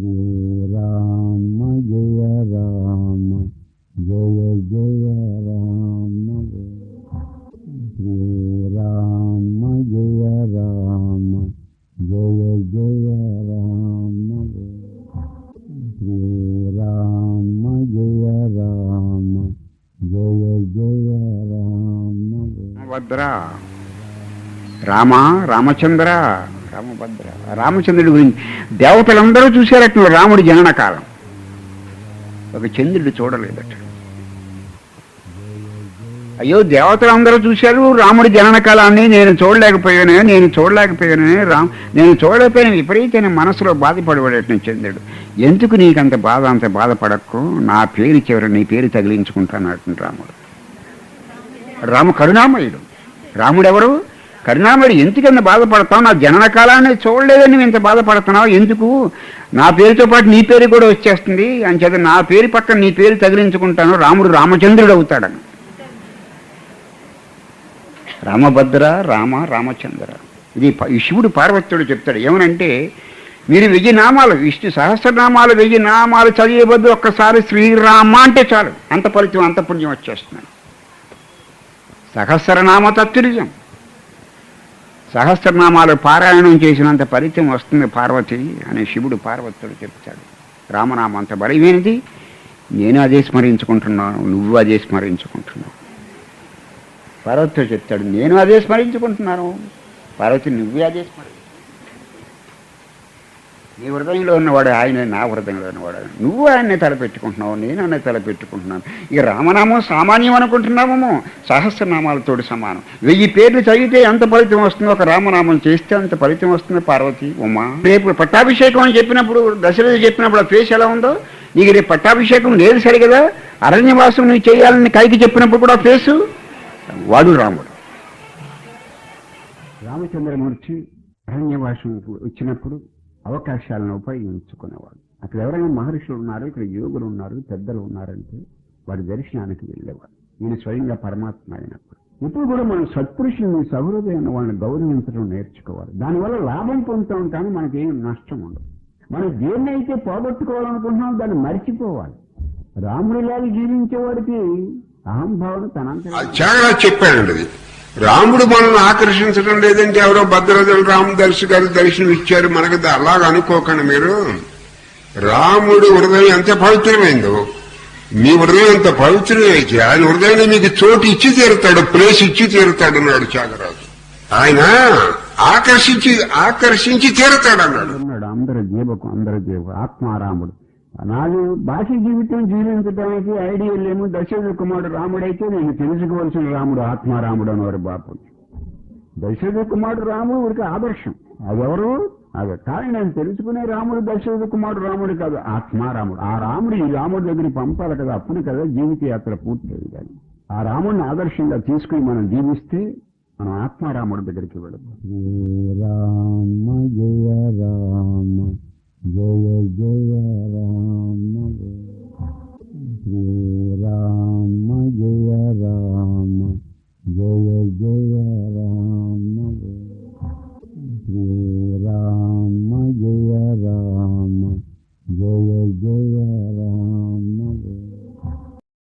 శ్రీరామ జయ రామ జయ జయ రామ శ్రీరామ జయ రామ జయ జయ రామ శ్రీరామ జయ రామ జయ జయ రామ భద్ర రామ రామచంద్ర రామభద్ర రామచంద్రుడి గురించి. దేవతలందరూ చూశారట రాముడి జనన కాలం. ఒక చంద్రుడు చూడలేదట. అయ్యో దేవతలందరూ చూశారు రాముడి జనన కాలాన్ని నేను చూడలేకపోయాను నేను చూడలేకపోయాను రామ్ నేను చూడలేకపోయాను విపరీతమైన మనసులో బాధపడబడేట చంద్రుడు. ఎందుకు నీకంత బాధ అంత బాధపడకు? నా పేరు చివరి నీ పేరు తగిలించుకుంటాను అంటున్నాడు రాముడు. రాము కరుణామయుడు. రాముడు ఎవరు కరుణామయుడు ఎందుకన్నా బాధపడతావు? నా జనన కాలాన్ని చూడలేదని నువ్వు ఇంత బాధపడుతున్నావు. ఎందుకు? నా పేరుతో పాటు నీ పేరు కూడా వచ్చేస్తుంది. అని చేత నా పేరు పక్కన నీ పేరు తగిలించుకుంటాను. రాముడు రామచంద్రుడు అవుతాడని. రామభద్ర రామ రామచంద్ర. ఇది ప- ఈ శివుడు చెప్తాడు. ఏమనంటే మీరు వెయ్యి నామాలు విష్ణు సహస్రనామాలు వెయ్యి నామాలు చదివేబద్దు ఒక్కసారి శ్రీరామ అంటే చాలు. అంత ఫలితం అంత పుణ్యం వచ్చేస్తున్నాను సహస్రనామ తత్తుర్యం సహస్రనామాలు పారాయణం చేసినంత ఫలితం వస్తుంది పార్వతి అని శివుడు పార్వతుడు చెప్తాడు. రామనామం అంత బలమైనది నేను అదే స్మరించుకుంటున్నాను నువ్వు అదే స్మరించుకుంటున్నావు. పార్వతుడు చెప్తాడు నేను అదే స్మరించుకుంటున్నాను. పార్వతి నువ్వే అదే స్మరించు నీ హృదయంలో ఉన్నవాడు ఆయన నా హృదయంలో ఉన్నవాడు. ఆయన. నువ్వు ఆయన్నే తలపెట్టుకుంటున్నావు నేను ఆయన తలపెట్టుకుంటున్నాను. ఈ రామనామం సామాన్యం అనుకుంటున్నామేమో సహస్రనామాలతోటి సమానం. వెయ్యి పేర్లు చదివితే ఎంత ఫలితం వస్తుందో ఒక రామనామం చేస్తే అంత ఫలితం వస్తుంది పార్వతి ఉమా. రేపు పట్టాభిషేకం అని చెప్పినప్పుడు దశరథ చెప్పినప్పుడు ఆ ఫేస్ ఎలా ఉందో? నీకు రేపు పట్టాభిషేకం లేదు సరిగదా అరణ్యవాసం నువ్వు చేయాలని కైకి చెప్పినప్పుడు కూడా ఫేసు వాడు రాముడు. రామచంద్రమూర్తి అరణ్యవాసం వచ్చినప్పుడు అవకాశాలను ఉపయోగించుకునేవాడు. అక్కడ ఎవరైనా మహర్షులు ఉన్నారు ఇక్కడ యోగులు ఉన్నారు పెద్దలు ఉన్నారంటే వాడి దర్శనానికి వెళ్ళేవాడు ఈయన స్వయంగా పరమాత్మ అయినప్పుడు. ఇప్పుడు కూడా మనం సత్పురుషుల్ని సహృదయాన్ని వాళ్ళని గౌరవించడం నేర్చుకోవాలి. దానివల్ల లాభం పొందుతాం కానీ మనకేం నష్టం ఉండదు. మనం దేన్నైతే పోగొట్టుకోవాలనుకుంటున్నాం దాన్ని మర్చిపోవాలి. రాముడిలాగా జీవించేవాడికి అహంభావన తనంత చాలా చెప్పాడండి రాముడు మనల్ని ఆకర్షించడం లేదంటే ఎవరో భద్రదలు రామదర్శి గారు దర్శనం ఇచ్చారు. మనకి అలాగ అనుకోకండి మీరు. రాముడు హృదయం ఎంత పవిత్రమైందో మీ హృదయం అంత పవిత్రమైతే ఆయన హృదయాన్ని మీకు చోటు ఇచ్చి తీరుతాడు ప్లేస్ ఇచ్చి తీరుతాడు అన్నాడు త్యాగరాజు. ఆయన ఆకర్షించి ఆకర్షించి తీరుతాడు అన్నాడు. ఉన్నాడు జీవకు అందరి జీవ ఆత్మారాముడు. నాది బాహ్య జీవితం జీవించడానికి ఐడియా లేము. దశరథ కుమారుడు రాముడైతే నేను తెలుసుకోవాల్సిన రాముడు ఆత్మారాముడు అనేవారు బాపు. దశరథ కుమారుడు రాముడు ఊరికి ఆదర్శం. అదెవరు అది కానీ నేను తెలుసుకునే రాముడు దశరథ కుమారుడు రాముడు కాదు ఆత్మారాముడు. ఆ రాముడు ఈ రాముడి దగ్గరికి పంపాలి కదా అప్పుడు కదా జీవిత యాత్ర పూర్తయింది కానీ. ఆ రాముడిని ఆదర్శంగా తీసుకుని మనం జీవిస్తే మనం ఆత్మారాముడి దగ్గరికి వెళదాం రామ జయ రామ.